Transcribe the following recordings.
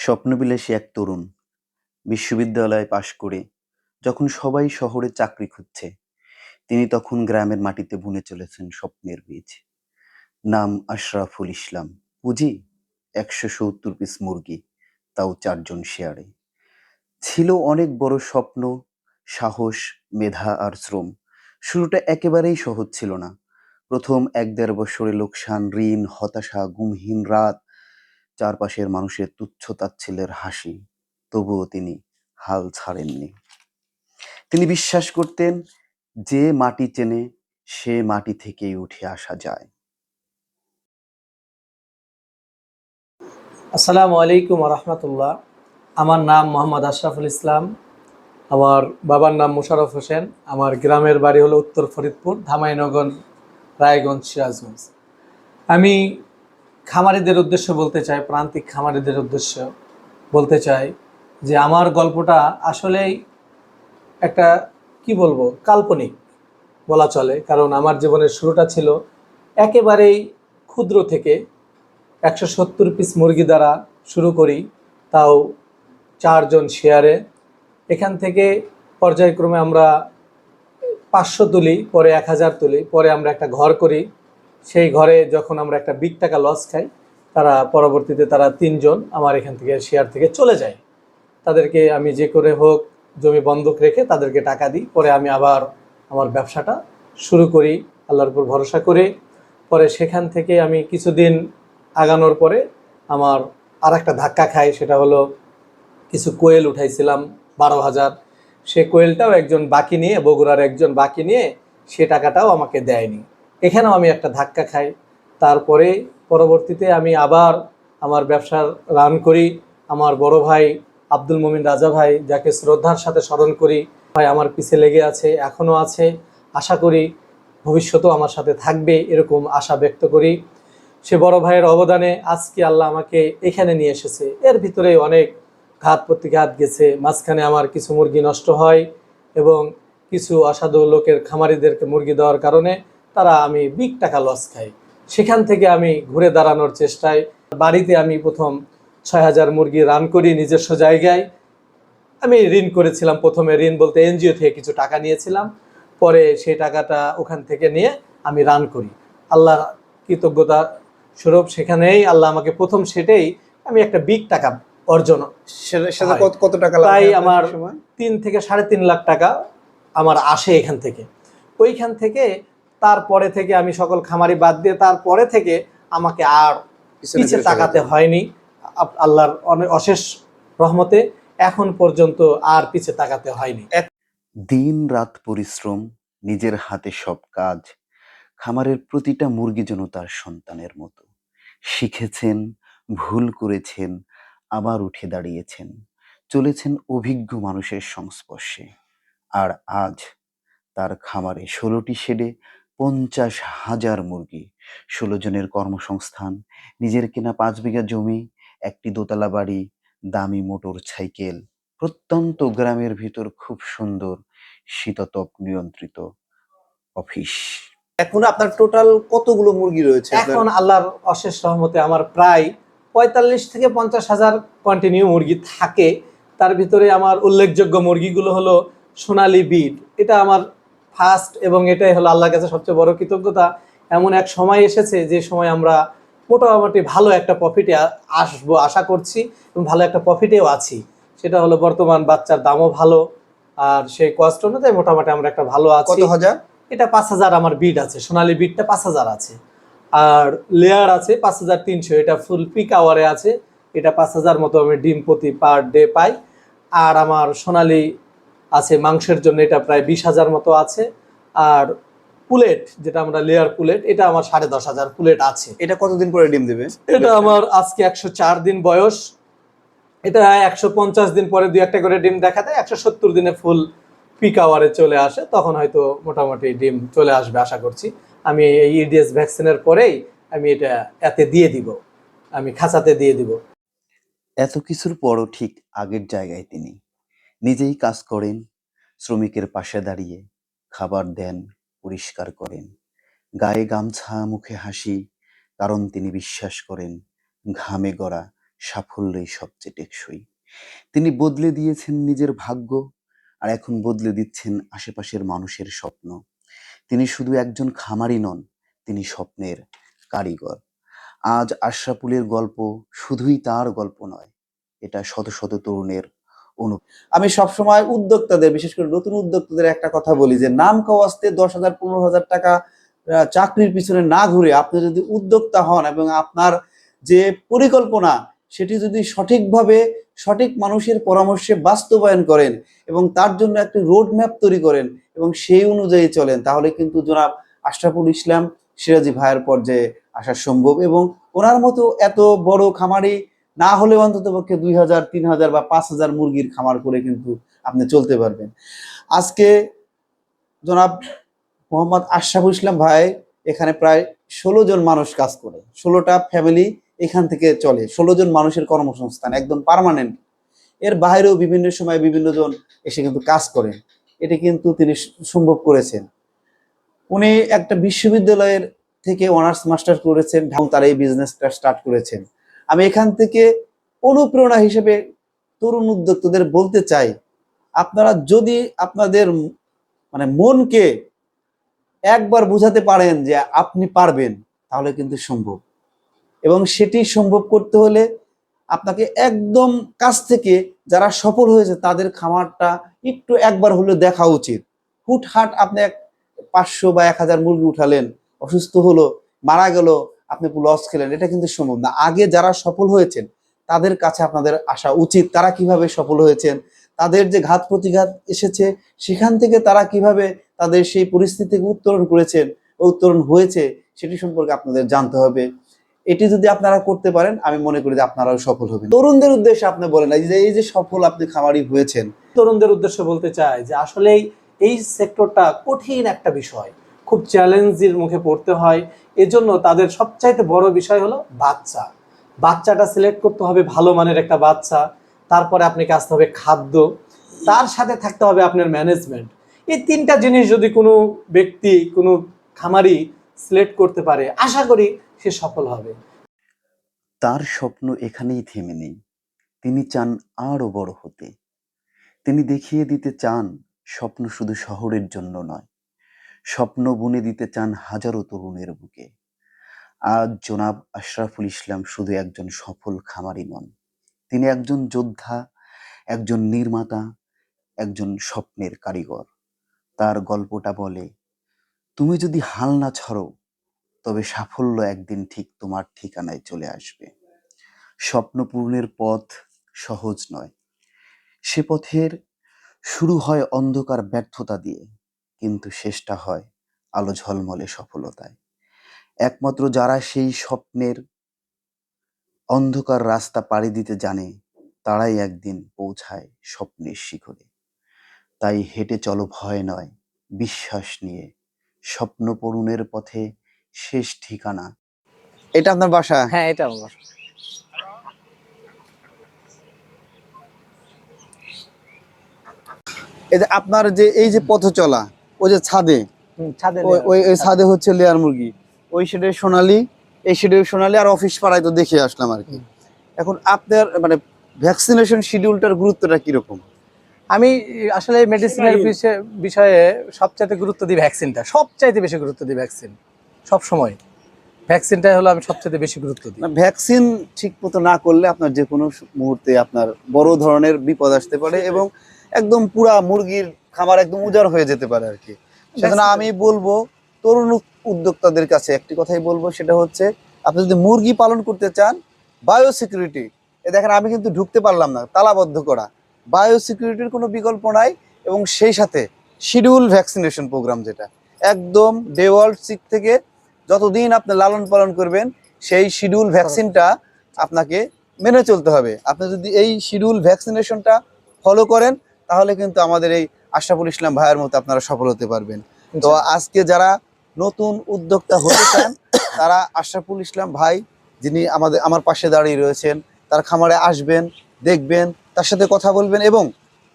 স্বপ্নবিলাসী এক তরুণ বিশ্ববিদ্যালয়ে পাশ করে যখন সবাই শহরে চাকরি খুঁজছে, তিনি তখন গ্রামের মাটিতে বুনে চলেছেন স্বপ্নের বীজ। নাম আশরাফুল ইসলাম। পুঁজি একশো সত্তর পিস মুরগি, তাও চারজন শেয়ারে। ছিল অনেক বড় স্বপ্ন, সাহস, মেধা আর শ্রম। শুরুটা একেবারেই সহজ ছিল না। প্রথম এক দেড় বছরে লোকসান, ঋণ, হতাশা, গুমহীন রাত চারপাশের মানুষের তুচ্ছ তাচ্ছিল্যের হাসি, তবুও তিনি হাল ছাড়েননি। তিনি বিশ্বাস করতেন, যে মাটি চেনে সে মাটি থেকেই উঠে আসা যায়। আসসালামু আলাইকুম রহমতুল্লাহ আমার নাম মোহাম্মদ আশরাফুল ইসলাম। আমার বাবার নাম মুশারফ হোসেন। আমার গ্রামের বাড়ি হলো উত্তর ফরিদপুর, ধামাইনগর, রায়গঞ্জ, সিরাজগঞ্জ। আমি খামারিদের উদ্দেশ্য বলতে চাই, প্রান্তিক খামারিদের উদ্দেশ্য বলতে চাই যে আমার গল্পটা আসলেই একটা, কি বলব, কাল্পনিক বলা চলে। কারণ আমার জীবনের শুরুটা ছিল একেবারেই ক্ষুদ্র থেকে একশো সত্তর পিস মুরগি দ্বারা শুরু করি, তাও চারজন শেয়ারে এখান থেকে পর্যায়ক্রমে আমরা পাঁচশো তুলি, পরে এক হাজার তুলি, পরে আমরা একটা ঘর করি। সেই ঘরে যখন আমরা একটা বিগ টাকা লস খাই, তারা পরবর্তীতে তারা তিনজন আমার এখান থেকে শেয়ার থেকে চলে যায়। তাদেরকে আমি যে করে হোক জমি বন্ধক রেখে তাদেরকে টাকা দিই, পরে আমি আবার আমার ব্যবসাটা শুরু করি, আল্লাহর উপর ভরসা করে। পরে সেখান থেকে আমি কিছুদিন আগানোর পরে আমার আর একটা ধাক্কা খাই, সেটা হলো কিছু কোয়েল উঠাইছিলাম বারো হাজার। সে কোয়েলটাও একজন বাকি নিয়ে, বগুড়ার একজন বাকি নিয়ে সে টাকাটাও আমাকে দেয়নি। এখানেও আমি একটা ধাক্কা খাই। তারপরে পরবর্তীতে আমি আবার আমার ব্যবসার রান করি। আমার বড় ভাই আব্দুল মোমিন রাজা ভাই, যাকে শ্রদ্ধার সাথে স্মরণ করি, ভাই আমার পিছে লেগে আছে এখনও আছে। আশা করি ভবিষ্যতেও আমার সাথে থাকবে এরকম আশা ব্যক্ত করি। সে বড় ভাইয়ের অবদানে আজকে আল্লাহ আমাকে এখানে নিয়ে এসেছে। এর ভিতরে অনেক ঘাত প্রতিঘাত গেছে, মাঝখানে আমার কিছু মুরগি নষ্ট হয় এবং কিছু অসাধু লোকের খামারিদেরকে মুরগি দেওয়ার কারণে তারা আমি বিগ টাকা লস খাই। সেখান থেকে আমি ঘুরে দাঁড়ানোর চেষ্টায়। বাড়িতে আমি প্রথম ছয় হাজার মুরগি রান করি নিজস্ব জায়গায়। আমি ঋণ করেছিলাম প্রথমে ঋণ বলতে এনজিও থেকে কিছু টাকা নিয়েছিলাম। পরে সেই টাকাটা ওখান থেকে নিয়ে আমি রান করি। আল্লাহ কৃতজ্ঞতা স্বরূপ সেখানেই আল্লাহ আমাকে প্রথম সেটাই আমি একটা বিগ টাকা অর্জন কত টাকা প্রায় আমার? তিন থেকে সাড়ে তিন লাখ টাকা আমার আসে এখান থেকে। ওইখান থেকে তারপরে থেকে আমি সকল খামারি বাদ দিয়ে তারপরে থেকে আমাকে আর পিছনে পিছে তাকাতে হয়নি। আল্লাহর অশেষ রহমতে এখন পর্যন্ত আর পিছে তাকাতে হয়নি। দিন রাত পরিশ্রম নিজের হাতে সব কাজ খামারের প্রতিটা মুরগি যেন তার সন্তানের মতো। শিখেছেন ভুল করেছেন আবার উঠে দাঁড়িয়েছেন। চলেছেন অভিজ্ঞ মানুষের সংস্পর্শে। আর আজ তার খামারে ষোলোটি শেডে পঞ্চাশ হাজার মুরগি ষোলো জনের কর্মসংস্থান নিজের কেনা পাঁচ বিঘা জমি একটি দোতলা বাড়ি দামি মোটর সাইকেল প্রত্যন্ত গ্রামের ভিতর খুব সুন্দর শীততপ নিয়ন্ত্রিত অফিস। এখন আপনার টোটাল কতগুলো মুরগি রয়েছে? এখন আল্লাহর অশেষ রহমতে আমার প্রায় পঁয়তাল্লিশ থেকে পঞ্চাশ হাজার কন্টিনিউ মুরগি থাকে। তার ভিতরে আমার উল্লেখযোগ্য মুরগিগুলো হলো সোনালী বিড এটা আমার ফার্স্ট এবং এটাই হলো আল্লাহর কাছে সবচেয়ে বড় কৃতজ্ঞতা। এমন এক সময় এসেছে যে সময় আমরা মোটামুটি ভালো একটা প্রফিটে আসব আশা করছি এবং ভালো একটা প্রফিটেও আছি। সেটা হলো বর্তমান বাচ্চার দামও ভালো আর সেই কষ্ট অনুযায়ী মোটামুটি আমরা একটা ভালো আছি। কত হাজার? এটা পাঁচ হাজার আমার বিড আছে সোনালি বিডটা পাঁচ হাজার আছে। আর লেয়ার আছে পাঁচ হাজার তিনশো এটা ফুল পিক আওয়ারে আছে। এটা পাঁচ হাজার মতো আমি ডিম প্রতি পার ডে পাই। আর আমার সোনালী আছে মাংসের জন্য এটা প্রায় বিশ হাজার মতো আছে। আর পুলেট যেটা আমরা লেয়ার পুলেট এটা আমার সাড়ে দশ হাজার পুলেট আছে। এটা কতদিন পরে ডিম দেবে? এটা আমার আজকে একশো চার দিন বয়স। এটা একশো পঞ্চাশ দিন পরে দুই একটা করে ডিম দেখা দেয় একশো সত্তর দিনে ফুল পিক আওয়ারে চলে আসে তখন হয়তো মোটামুটি ডিম চলে আসবে আশা করছি। আমি এই ইডিএস ভ্যাকসিনের পরেই আমি এটা এতে দিয়ে দিব আমি খাঁচাতে দিয়ে দিব। এত কিছুর পরও ঠিক আগের জায়গায় তিনি। নিজেই কাজ করেন, শ্রমিকের পাশে দাঁড়িয়ে খাবার দেন, পরিষ্কার করেন। গায়ে গামছা, মুখে হাসি, কারণ তিনি বিশ্বাস করেন, ঘামে গড়া সাফল্যই সবচেয়ে টেকসই। তিনি বদলে দিয়েছেন নিজের ভাগ্য, আর এখন বদলে দিচ্ছেন আশেপাশের মানুষের স্বপ্ন। তিনি শুধু একজন খামারি নন, তিনি স্বপ্নের কারিগর। আজ আশরাফুলের গল্প শুধুই তার গল্প নয়, এটা শত শত তরুণের অনু। আমি সবসময় উদ্যোক্তাদের, বিশেষ করে নতুন উদ্যোক্তাদের একটা কথা বলি যে, নাম কাওয়াজতে দশ হাজার পনেরো হাজার টাকা চাকরির পিছনে না ঘুরে আপনি যদি উদ্যোক্তা হন এবং আপনার যে পরিকল্পনা, সেটি যদি সঠিকভাবে সঠিক মানুষের পরামর্শে বাস্তবায়ন করেন এবং তার জন্য একটি রোড ম্যাপ তৈরি করেন এবং সেই অনুযায়ী চলেন, তাহলে কিন্তু জনাব আশরাফুল ইসলাম সিরাজি ভাইয়ের পর্যায়ে আসা সম্ভব এবং ওনার মতো এত বড় খামারি না হলে অন্তত পক্ষে দুই হাজার, তিন হাজার বা পাঁচ হাজার মুরগির খামার করে কিন্তু আপনি চলতে পারবেন। আজকে জনাব মোহাম্মদ আশরাফুল ইসলাম ভাই এখানে প্রায় ষোলো জন মানুষ কাজ করে, ষোলোটা ফ্যামিলি এখান থেকে চলে, ষোলো জন মানুষের কর্মসংস্থান একদম পার্মানেন্ট এর বাইরেও বিভিন্ন সময় বিভিন্ন জন এসে কিন্তু কাজ করেন। এটি কিন্তু তিনি সম্ভব করেছেন। উনি একটা বিশ্ববিদ্যালয়ের থেকে অনার্স মাস্টার করেছেন, তার এই বিজনেসটা স্টার্ট করেছেন। আমি এখান থেকে অনুপ্রেরণা হিসেবে তরুণ উদ্যোক্তাদের বলতে চাই, আপনারা যদি আপনাদের মানে মনকে একবার বোঝাতে পারেন যে আপনি পারবেন, তাহলে কিন্তু সম্ভব। এবং সেটি সম্ভব করতে হলে আপনাকে একদম কাছ থেকে যারা সফল হয়েছে তাদের খামারটা একটু একবার হলেও দেখা উচিত। হুটহাট আপনি এক পাঁচশো বা এক হাজার মুরগি উঠালেন, অসুস্থ হলো, মারা গেল আপনি লস খেলেন, এটা কিন্তু সম্ভব না। আগে যারা সফল হয়েছেন, তাদের কাছে আপনাদের আসা উচিত। তারা কীভাবে সফল হয়েছেন, তাদের যে ঘাত প্রতিঘাত এসেছে, সেখান থেকে তারা কীভাবে তাদের সেই পরিস্থিতি থেকে উত্তরণ করেছেন, উত্তরণ হয়েছে, সেটি সম্পর্কে আপনাদের জানতে হবে। এটি যদি আপনারা করতে পারেন, আমি মনে করি যে আপনারাও সফল হবেন। তরুণদের উদ্দেশ্যে আপনি বলেন এই যে এই যে সফল আপনি খামারি হয়েছেন। তরুণদের উদ্দেশ্যে বলতে চাই যে আসলে এই সেক্টরটা কঠিন একটা বিষয়। খুব চ্যালেঞ্জের মুখে পড়তে হয়। এজন্য তাদের সবচাইতে বড় বিষয় হলো বাচ্চা। বাচ্চাটা সিলেক্ট করতে হবে ভালো মানের একটা বাচ্চা। তারপরে আপনাকে আসতে হবে খাদ্য। তার সাথে থাকতে হবে আপনার ম্যানেজমেন্ট এই তিনটা জিনিস যদি কোনো ব্যক্তি, কোনো খামারি সিলেক্ট করতে পারে, আশা করি সে সফল হবে। তার স্বপ্ন এখানেই থেমে নেই। তিনি চান আরও বড় হতে। তিনি দেখিয়ে দিতে চান স্বপ্ন শুধু শহরের জন্য নয়। স্বপ্ন বুনে দিতে চান হাজারো তরুণের বুকে। আজ জনাব আশরাফুল ইসলাম শুধু একজন সফল খামারি নন, তিনি একজন যোদ্ধা, একজন নির্মাতা, একজন স্বপ্নের কারিগর। তার গল্পটা বলে, তুমি যদি হাল না ছড়ো, তবে সাফল্য একদিন ঠিক তোমার ঠিকানায় চলে আসবে। স্বপ্ন পূরণের পথ সহজ নয়। সে পথের শুরু হয় অন্ধকার ব্যর্থতা দিয়ে। কিন্তু শেষটা হয় আলো ঝলমলে সফলতায়। একমাত্র যারা সেই স্বপ্নের অন্ধকার রাস্তা পাড়ি দিতে জানে তারাই একদিন পৌঁছায় স্বপ্নের শিখরে। তাই হেঁটে চলো ভয় নয় বিশ্বাস নিয়ে। স্বপ্ন পূরণের পথে শেষ ঠিকানা। এটা আপনার বাসা? হ্যাঁ এটা আমার এই যে আপনার যে এই যে পথ চলা ওই যে ছাদে। ছাদে ওই- ছাদে হচ্ছে লেয়ার মুরগি। ওই সাইডে সোনালি এই সাইডে সোনালি আর অফিস পাড়ায় তো দেখে আসলাম আর কি। এখন আপনার মানে ভ্যাকসিনেশন শিডিউলটার গুরুত্বটা কীরকম? আমি আসলে মেডিসিনের বিষয়ে সবচাইতে গুরুত্ব দিই ভ্যাকসিনটা সবচাইতে বেশি গুরুত্ব দিই ভ্যাকসিন সব সময় ভ্যাকসিনটাই হলো আমি সবচাইতে বেশি গুরুত্ব দিই। ভ্যাকসিন ঠিক মতো না করলে আপনার যে কোনো মুহূর্তে আপনার বড় ধরনের বিপদ আসতে পারে এবং একদম পুরা মুরগির খামার একদম উজাড় হয়ে যেতে পারে আর কি। সেজন্য আমি বলব তরুণ উদ্যোক্তাদের কাছে একটি কথাই বলব সেটা হচ্ছে আপনি যদি মুরগি পালন করতে চান বায়ো সিকিউরিটি এ দেখেন আমি কিন্তু ঢুকতে পারলাম না তালাবদ্ধ করা। বায়ো সিকিউরিটির কোনো বিকল্প নাই এবং সেই সাথে শিডিউল ভ্যাকসিনেশন প্রোগ্রাম যেটা। একদম ডে ওয়ার্ল্ড সিক থেকে যতদিন আপনি লালন পালন করবেন সেই শিডিউল ভ্যাকসিনটা আপনাকে মেনে চলতে হবে। আপনি যদি এই শিডিউল ভ্যাকসিনেশনটা ফলো করেন তাহলে কিন্তু আমাদের এই আশরাফুল ইসলাম ভাইয়ের মতো আপনারা সফল হতে পারবেন। তো আজকে যারা নতুন উদ্যোক্তা হতে চান তারা আশরাফুল ইসলাম ভাই যিনি আমাদের আমার পাশে দাঁড়িয়ে রয়েছেন তার খামারে আসবেন দেখবেন তার সাথে কথা বলবেন এবং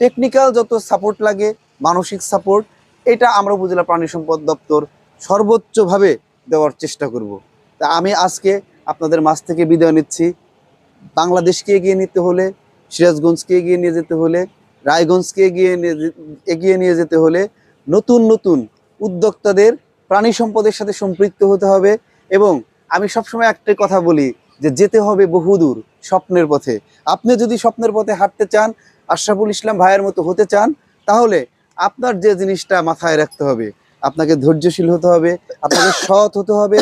টেকনিক্যাল যত সাপোর্ট লাগে মানসিক সাপোর্ট এটা আমরা উপজেলা প্রাণী সম্পদ দপ্তর সর্বোচ্চভাবে দেওয়ার চেষ্টা করব। তা আমি আজকে আপনাদের মাঝ থেকে বিদায় নিচ্ছি। বাংলাদেশকে এগিয়ে নিতে হলে সিরাজগঞ্জকে এগিয়ে নিয়ে যেতে হলে রায়গঞ্জকে এগিয়ে এগিয়ে নিয়ে যেতে হলে নতুন নতুন উদ্যোক্তাদের প্রাণী সম্পদের সাথে সম্পৃক্ত হতে হবে এবং আমি সবসময় একটাই কথা বলি যে যেতে হবে বহুদূর স্বপ্নের পথে। আপনি যদি স্বপ্নের পথে হাঁটতে চান, আশরাফুল ইসলাম ভাইয়ের মতো হতে চান, তাহলে আপনার যে জিনিসটা মাথায় রাখতে হবে, আপনাকে ধৈর্যশীল হতে হবে, আপনাকে সৎ হতে হবে,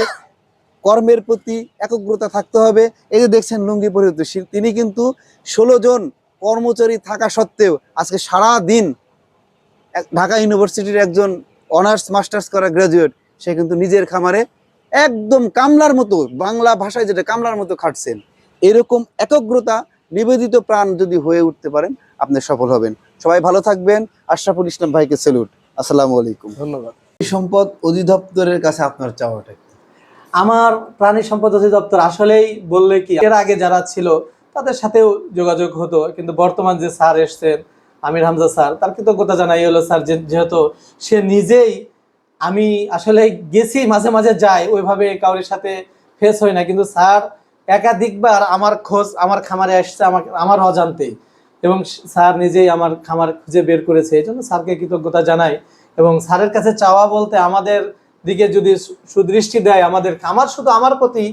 কর্মের প্রতি একগ্রতা থাকতে হবে। এই যে দেখছেন লুঙ্গি পরিহিত তিনি কিন্তু ষোলো জন কর্মচারী থাকা সত্ত্বেও আজকে সারা দিন ঢাকা ইউনিভার্সিটির একজন অনার্স মাস্টার্স করা গ্রাজুয়েট সে কিন্তু নিজের খামারে একদম কামলার মতো বাংলা ভাষায় যেটা কামলার মতো খাটছেন। এরকম একগ্রতা নিবেদিত প্রাণ যদি হয়ে উঠতে পারেন আপনি সফল হবেন। সবাই ভালো থাকবেন। আশরাফুল ইসলাম ভাইকে স্যালুট আসসালামু আলাইকুম। ধন্যবাদ। সম্পদ অধিদপ্তরের কাছে আপনার চাওয়াটা? আমার প্রাণী সম্পদ অধিদপ্তর আসলেই বললে কি এর আগে যারা ছিল তাদের সাথেও যোগাযোগ হতো, কিন্তু বর্তমান যে স্যার এসছেন, আমির হামজা স্যার, তার কৃতজ্ঞতা জানাই হলো স্যার যেহেতু সে নিজেই, আমি আসলে গেছি, মাঝে মাঝে যাই, ওইভাবে কাউরির সাথে ফেস হয় না, কিন্তু স্যার একাধিকবার আমার খোঁজ, আমার খামারে আসছে আমার আমার অজান্তেই এবং স্যার নিজেই আমার খামার খুঁজে বের করেছে, এই জন্য স্যারকে কৃতজ্ঞতা জানাই। এবং স্যারের কাছে চাওয়া বলতে আমাদের দিকে যদি সুদৃষ্টি দেয়, আমাদের খামার শুধু আমার প্রতি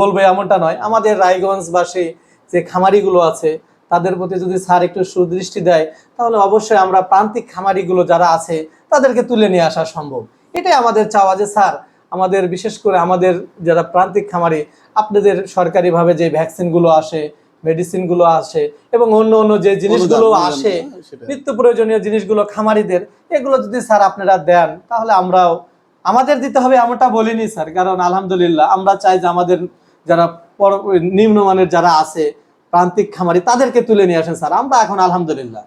বলবে এমনটা নয়, আমাদের রায়গঞ্জবাসী যে খামারিগুলো আছে তাদের প্রতি যদি স্যার একটু সুদৃষ্টি দেয় তাহলে অবশ্যই আমরা প্রান্তিক খামারিগুলো যারা আছে তাদেরকে তুলে নিয়ে আসা সম্ভব। এটাই আমাদের চাওয়া যে স্যার আমাদের বিশেষ করে আমাদের যারা প্রান্তিক খামারি আপনাদের সরকারিভাবে যে ভ্যাকসিনগুলো আসে মেডিসিনগুলো আসে এবং অন্য অন্য যে জিনিসগুলো আসে নিত্য প্রয়োজনীয় জিনিসগুলো খামারিদের এগুলো যদি স্যার আপনারা দেন তাহলে আমরাও আমাদের দিতে হবে এমনটা বলিনি স্যার কারণ আলহামদুলিল্লাহ আমরা চাই যে আমাদের যারা নিম্নমানের যারা আছে প্রান্তিক খামারি তাদেরকে তুলে নিয়ে আসেন স্যার। আমরা এখন আলহামদুলিল্লাহ।